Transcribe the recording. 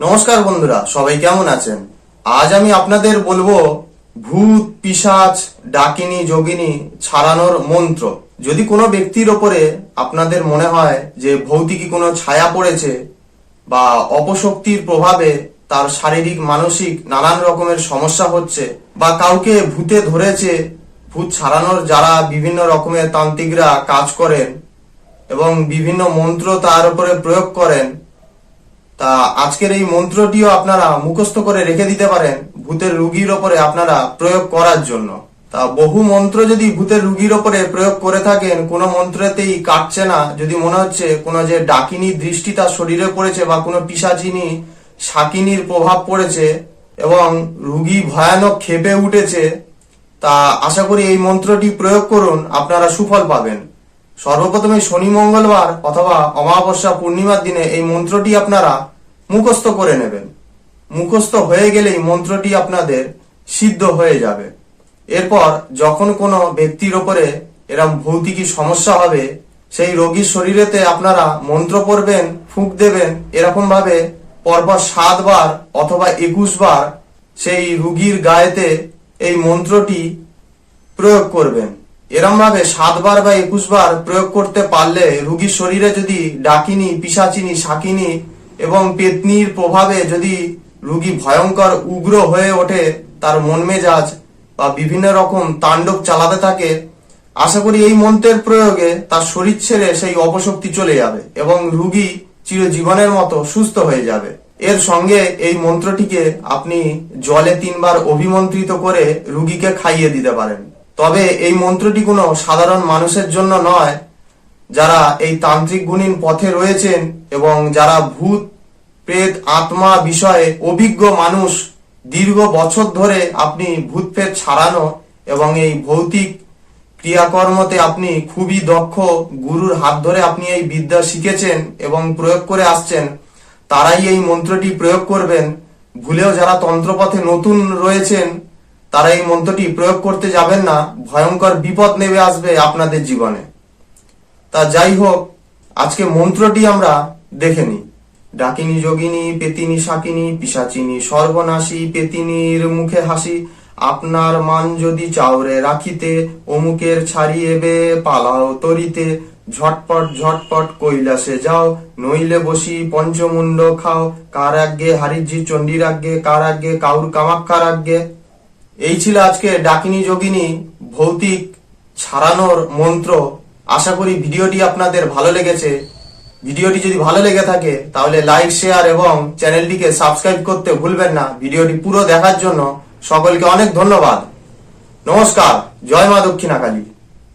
নমস্কার বন্ধুরা, সবাই কেমন আছেন? আজ আমি আপনাদের বলব ভূত, পিশাচ, ডাকিনী, যোগিনী ছাড়ানোর মন্ত্র। যদি কোনো ব্যক্তির ওপরে আপনাদের মনে হয় যে ভৌতিকী কোনো ছায়া পড়েছে বা অপশক্তির প্রভাবে তার শারীরিক, মানসিক নানান রকমের সমস্যা হচ্ছে বা কাউকে ভূতে ধরেছে, ভূত ছাড়ানোর যারা বিভিন্ন রকমের তান্ত্রিকরা কাজ করেন এবং বিভিন্ন মন্ত্র তার উপরে প্রয়োগ করেন তা আজকের এই মন্ত্রটিও আপনারা মুখস্থ করে রেখে দিতে পারেন ভূতের রুগীর ওপরে আপনারা প্রয়োগ করার জন্য। তা বহু মন্ত্র যদি ভূতের রুগীর ওপরে প্রয়োগ করে থাকেন, কোনো মন্ত্রতেই কাটছে না। যদি মনে হচ্ছে কোনো যে ডাকিনী দৃষ্টি তার শরীরে পড়েছে বা কোনো পিসাচিনী শাকিনীর প্রভাব পড়েছে এবং রুগী ভয়ানক খেপে উঠেছে, তা আশা করি এই মন্ত্রটি প্রয়োগ করুন, আপনারা সুফল পাবেন। সর্বপ্রথমে শনি মঙ্গলবার অথবা অমাবস্যা পূর্ণিমার দিনে এই মন্ত্রটি আপনারা মুখস্থ করে নেবেন। মুখস্থ হয়ে গেলেই মন্ত্রটি আপনাদের সিদ্ধ হয়ে যাবে। এরপর যখন কোনো ব্যক্তির ওপরে এরম ভৌতিকী সমস্যা হবে, সেই রোগীর শরীরেতে আপনারা মন্ত্র পড়বেন, ফুঁক দেবেন এরকম ভাবে পরপর সাতবার অথবা একুশ বার সেই রুগীর গায়েতে এই মন্ত্রটি প্রয়োগ করবেন। এরম ভাবে সাতবার বা একুশ বার প্রয়োগ করতে পারলে রুগীর শরীরে যদি ডাকিনি, পিসাচিনী, শাকিনি এবং পেতনির প্রভাবে যদি রুগী ভয়ঙ্কর উগ্র হয়ে ওঠে, তার মন মেজাজ বা বিভিন্ন রকম তাণ্ডব চালাতে থাকে, আশা করি এই মন্ত্রের প্রয়োগে তার শরীর ছেড়ে সেই অপশক্তি চলে যাবে এবং রুগী চিরজীবনের মতো সুস্থ হয়ে যাবে। এর সঙ্গে এই মন্ত্রটিকে আপনি জলে তিনবার অভিমন্ত্রিত করে রুগীকে খাইয়ে দিতে পারেন। তবে এই মন্ত্রটি কোনো সাধারণ মানুষের জন্য নয়, যারা এই তান্ত্রিক গুণীন পথে রয়েছেন এবং যারা ভূত, প্রেত, আত্মা বিষয়ে অভিজ্ঞ মানুষ দীর্ঘ বছর ধরে আপনি ভূত প্রেত ছাড়ানো এবং এই ভৌতিক ক্রিয়াকর্মতে আপনি খুবই দক্ষ গুরুর হাত ধরে আপনি এই বিদ্যা শিখেছেন এবং প্রয়োগ করে আসছেন, তারাই এই মন্ত্রটি প্রয়োগ করবেন। ভুলেও যারা তন্ত্রপথে নতুন রয়েছেন তারা এই মন্ত্রটি প্রয়োগ করতে যাবেন না, ভয়ঙ্কর বিপদ নেমে আসবে আপনাদের জীবনে। তা যাই হোক, আজকে মন্ত্রটি আমরা দেখে নিই। ডাকিনী, যোগিনী, পেতিনী শাকিনী পিসাচিনী, সর্বনাশী, পেতিনীর মুখে হাসি, আপনার মান যদি চাওরে রাখিতে, অমুকের ছাড়িয়েবে, পালাও তরিতে, ঝটপট ঝটপট কৈলাসে যাও, নইলে বসি পঞ্চমুণ্ড খাও কার আজ্ঞে হারিজি চণ্ডীর আজ্ঞে কার আজ্ঞে কাউর কামাক্ষার আজ্ঞে এই ছিল আজকে ডাকিনী যোগিনী ভৌতিক ছাড়ানোর মন্ত্র। আশা করি ভিডিওটি আপনাদের ভালো লেগেছে। ভিডিওটি যদি ভালো লেগে থাকে, তাহলে লাইক, শেয়ার এবং চ্যানেলটিকে সাবস্ক্রাইব করতে ভুলবেন না। ভিডিওটি পুরো দেখার জন্য সকলকে অনেক ধন্যবাদ। নমস্কার। জয় মা দক্ষিণাকালী।